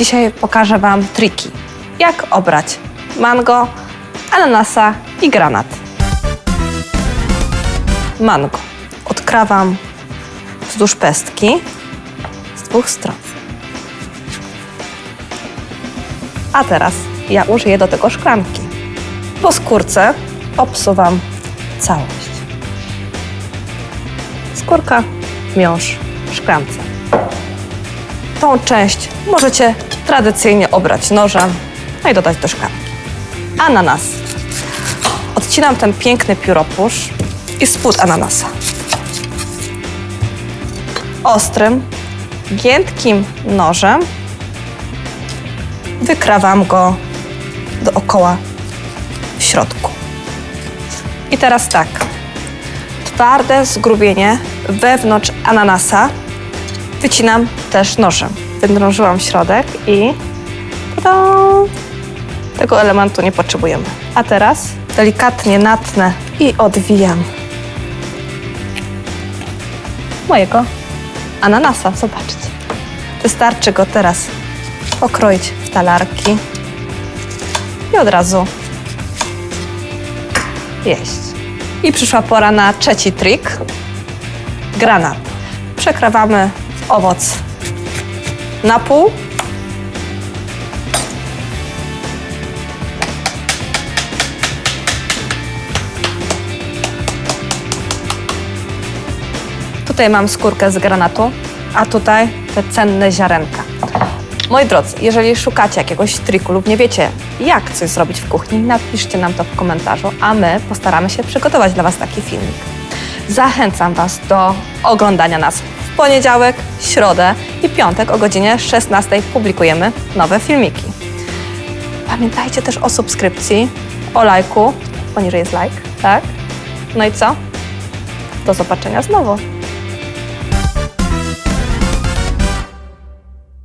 Dzisiaj pokażę Wam triki, jak obrać mango, ananasa i granat. Mango. Odkrawam wzdłuż pestki z dwóch stron. A teraz ja użyję do tego szklanki. Po skórce obsuwam całość. Skórka, miąższ w szklance. Tą część możecie tradycyjnie obrać nożem, no i dodać do szklanki. Ananas. Odcinam ten piękny pióropusz i spód ananasa. Ostrym, giętkim nożem wykrawam go dookoła w środku. I teraz tak. Twarde zgrubienie wewnątrz ananasa wycinam też nożem. Wydrążyłam środek i tada! tego elementu nie potrzebujemy. A teraz delikatnie natnę i odwijam mojego ananasa. Zobaczcie. Wystarczy go teraz pokroić w talarki i od razu jeść. I przyszła pora na trzeci trik. Granat. Przekrawamy owoc na pół. Tutaj mam skórkę z granatu, a tutaj te cenne ziarenka. Moi drodzy, jeżeli szukacie jakiegoś triku lub nie wiecie, jak coś zrobić w kuchni, napiszcie nam to w komentarzu, a my postaramy się przygotować dla Was taki filmik. Zachęcam Was do oglądania nas w poniedziałek, środę i piątek o godzinie 16 publikujemy nowe filmiki. Pamiętajcie też o subskrypcji, o lajku, poniżej jest like, tak? No i co? Do zobaczenia znowu.